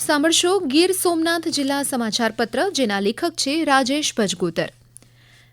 સાંભળશો ગીર સોમનાથ જિલ્લા સમાચાર પત્ર જેના લેખક છે રાજેશ ભજગોતર.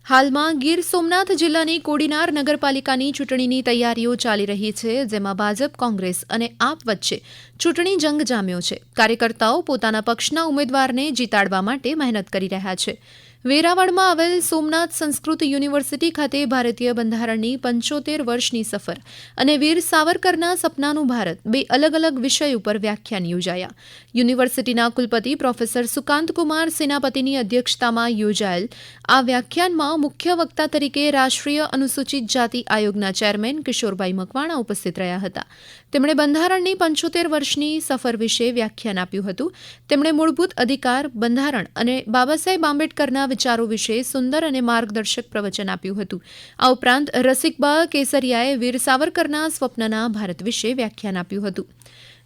હાલમાં ગીર સોમનાથ જિલ્લાની કોડીનાર નગરપાલિકાની ચૂંટણીની તૈયારીઓ ચાલી રહી છે, જેમાં ભાજપ, કોંગ્રેસ અને આપ વચ્ચે ચૂંટણી જંગ જામ્યો છે. કાર્યકર્તાઓ પોતાના પક્ષના ઉમેદવારને જીતાડવા માટે મહેનત કરી રહ્યા છે. વેરાવળમાં આવેલ સોમનાથ સંસ્કૃત યુનિવર્સિટી ખાતે ભારતીય બંધારણની પંચોતેર વર્ષની સફર અને વીર સાવરકરના સપનાનું ભારત બે અલગ અલગ વિષય ઉપર વ્યાખ્યાન યોજાયા. યુનિવર્સિટીના કુલપતિ પ્રોફેસર સુકાંતકુમાર સેનાપતિની અધ્યક્ષતામાં યોજાયેલ આ વ્યાખ્યાનમાં મુખ્ય વક્તા તરીકે રાષ્ટ્રીય અનુસૂચિત જાતિ આયોગના ચેરમેન કિશોરભાઈ મકવાણા ઉપસ્થિત રહ્યા હતા. તેમણે બંધારણની પંચોતેર વર્ષની સફર વિશે વ્યાખ્યાન આપ્યું હતું. તેમણે મૂળભૂત અધિકાર, બંધારણ અને બાબા સાહેબ આંબેડકરના વિચારો વિશે સુંદર અને માર્ગદર્શક પ્રવચન આપ્યું હતું. આ ઉપરાંત રસિકબા કેસરિયાએ વીર સાવરકરના સ્વપ્નના ભારત વિશે વ્યાખ્યાન આપ્યું હતું.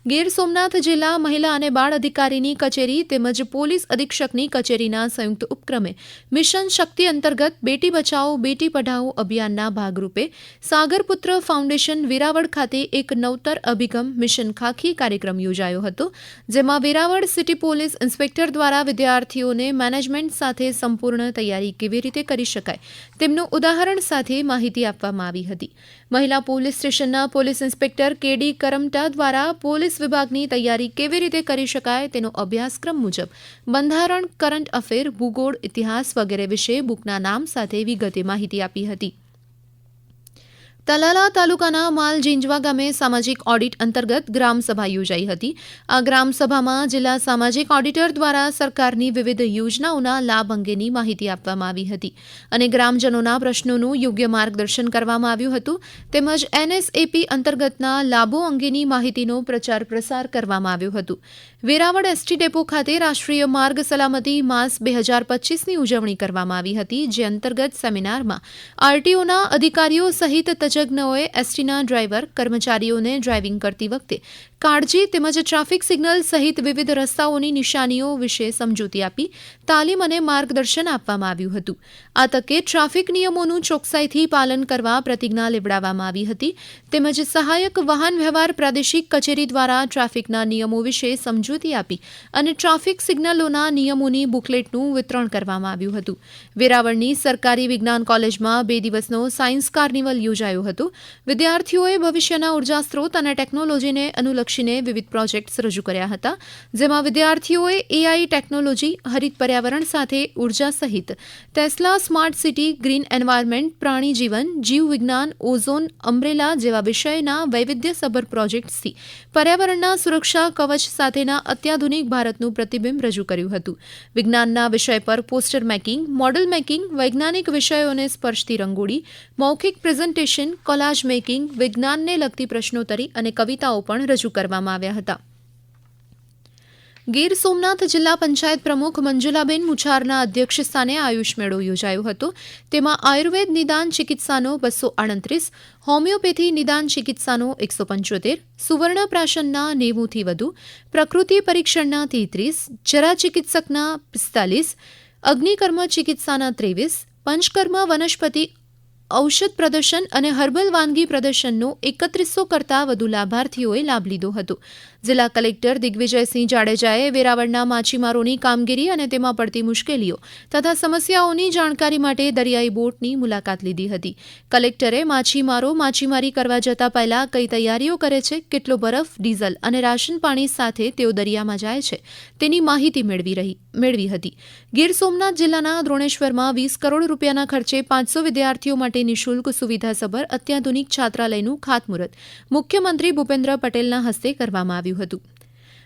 ગીર સોમનાથ જિલ્લા મહિલા અને બાળ અધિકારીની કચેરી તેમજ પોલીસ અધિક્ષકની કચેરીના સંયુક્ત ઉપક્રમે મિશન શક્તિ અંતર્ગત બેટી બચાવો, બેટી પઢાઓ અભિયાનના ભાગરૂપે સાગરપુત્ર ફાઉન્ડેશન વેરાવળ ખાતે એક નવતર અભિગમ મિશન ખાખી કાર્યક્રમ યોજાયો હતો, જેમાં વેરાવળ સિટી પોલીસ ઇન્સ્પેક્ટર દ્વારા વિદ્યાર્થીઓને મેનેજમેન્ટ સાથે સંપૂર્ણ તૈયારી કેવી રીતે કરી શકાય તેમનું ઉદાહરણ સાથે માહિતી આપવામાં આવી હતી. મહિલા પોલીસ સ્ટેશનના પોલીસ ઇન્સ્પેક્ટર કેડી કરમટા દ્વારા પોલીસ વિભાગની તૈયારી કેવી રીતે કરી શકાય તેનો અભ્યાસક્રમ મુજબ બંધારણ, કરંટ અફેર, ભૂગોળ, ઇતિહાસ વગેરે વિશે બુકના નામ સાથે વિગતે માહિતી આપી હતી. તલાલા તાલુકાના માલ જીંજવા ગામે સામાજિક ઓડિટ અંતર્ગત ગ્રામસભા યોજાઈ હતી. આ ગ્રામસભામાં જિલ્લા સામાજિક ઓડિટર દ્વારા સરકારની વિવિધ યોજનાઓના લાભ અંગેની માહિતી આપવામાં આવી હતી અને ગ્રામજનોના પ્રશ્નોનું યોગ્ય માર્ગદર્શન કરવામાં આવ્યું હતું. તેમજ એનએસએપી અંતર્ગતના લાભો અંગેની માહિતીનો પ્રચાર પ્રસાર કરવામાં આવ્યો હતો. વેરાવળ એસટી ડેપો ખાતે રાષ્ટ્રીય માર્ગ સલામતી માસ બે હજાર પચીસની ઉજવણી કરવામાં આવી હતી, જે અંતર્ગત સેમિનારમાં આરટીઓના અધિકારીઓ સહિત તજજ્ઞોએ એસટીના ડ્રાઈવર, કર્મચારીઓને ડ્રાઇવિંગ કરતી વખતે કાળજી તેમજ ટ્રાફિક સિગ્નલ સહિત વિવિધ રસ્તાઓની નિશાનીઓ વિશે સમજૂતી આપી, તાલીમ અને માર્ગદર્શન આપવામાં આવ્યું હતું. આ તકે ટ્રાફિક નિયમોનું ચોકસાઈથી પાલન કરવા પ્રતિજ્ઞા લેવડાવવામાં આવી હતી. તેમજ સહાયક વાહન વ્યવહાર પ્રાદેશિક કચેરી દ્વારા ટ્રાફિકના નિયમો વિશે સમજૂતી આપી અને ટ્રાફિક સિગ્નલોના નિયમોની બુકલેટનું વિતરણ કરવામાં આવ્યું હતું. વેરાવળની સરકારી વિજ્ઞાન કોલેજમાં બે દિવસનો સાયન્સ કાર્નિવલ યોજાયો હતો. વિદ્યાર્થીઓએ ભવિષ્યના ઊર્જા સ્ત્રોત અને ટેકનોલોજીને અનુલક્ષીને વિવિધ પ્રોજેક્ટ્સ રજૂ કર્યા હતા, જેમાં વિદ્યાર્થીઓએ એઆઈ ટેકનોલોજી, હરિત પર્યાવરણ સાથે ઊર્જા સહિત Tesla smart city green environment પ્રાણી જીવન, જીવ વિજ્ઞાન, ઓઝોન, અમ્બ્રેલા જેવા વિષયના વૈવિધ્યસભર પ્રોજેક્ટ્સથી પર્યાવરણના સુરક્ષા કવચ સાથેના અત્યાધુનિક ભારતનું પ્રતિબિંબ રજૂ કર્યું હતું. વિજ્ઞાનના વિષય પર પોસ્ટર મેકિંગ, મોડલ મેકિંગ, વૈજ્ઞાનિક વિષયોને સ્પર્શતી રંગોળી, મૌખિક પ્રેઝન્ટેશન કોલાજ મેકિંગ, વિજ્ઞાનને લગતી પ્રશ્નોત્તરી અને કવિતાઓ પણ રજૂ કરવામાં આવ્યા હતા. ગીર સોમનાથ જિલ્લા પંચાયત પ્રમુખ મંજુલાબેન મુછારના અધ્યક્ષસ્થાને આયુષ મેળો યોજાયો હતો. તેમાં આયુર્વેદ નિદાન ચિકિત્સાનો બસો આડત્રીસ, હોમિયોપેથી નિદાન ચિકિત્સાનો એકસો પંચોતેર સુવર્ણ પ્રાશનના નેવુંથી વધુ, પ્રકૃતિ પરીક્ષણના તેત્રીસ, જરા ચિકિત્સકના પિસ્તાલીસ, અગ્નિકર્મ ચિકિત્સાના ત્રેવીસ, પંચકર્મ વનસ્પતિ ઔષધ પ્રદર્શન અને હર્બલ વાનગી પ્રદર્શનનો એકત્રીસો કરતાં વધુ લાભાર્થીઓએ લાભ લીધો હતો. જિલ્લા કલેક્ટર દિગ્વિજયસિંહ જાડેજાએ વેરાવળના માછીમારોની કામગીરી અને તેમાં પડતી મુશ્કેલીઓ તથા સમસ્યાઓની જાણકારી માટે દરિયાઈ બોટની મુલાકાત લીધી હતી. કલેક્ટરે માછીમારો માછીમારી કરવા જતા પહેલા કઈ તૈયારીઓ કરે છે, કેટલો બરફ, ડીઝલ અને રાશન પાણી સાથે તેઓ દરિયામાં જાય છે તેની માહિતી મેળવી રહી, મેળવી હતી. ગીર સોમનાથ જિલ્લાના દ્રોણેશ્વરમાં વીસ કરોડ રૂપિયાના ખર્ચે પાંચસો વિદ્યાર્થીઓ માટે નિઃશુલ્ક સુવિધાસભર અત્યાધુનિક છાત્રાલયનું ખાતમુહૂર્ત મુખ્યમંત્રી ભૂપેન્દ્ર પટેલના હસ્તે કરવામાં આવ્યું હતું.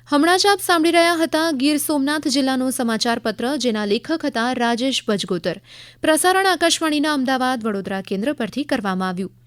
હમણાં જ આપ સાંભળી રહ્યા હતા ગીર સોમનાથ જિલ્લાનો સમાચાર પત્ર, જેના લેખક હતા રાજેશ ભજગોતર. પ્રસારણ આકાશવાણીના અમદાવાદ વડોદરા કેન્દ્ર પરથી કરવામાં આવ્યું.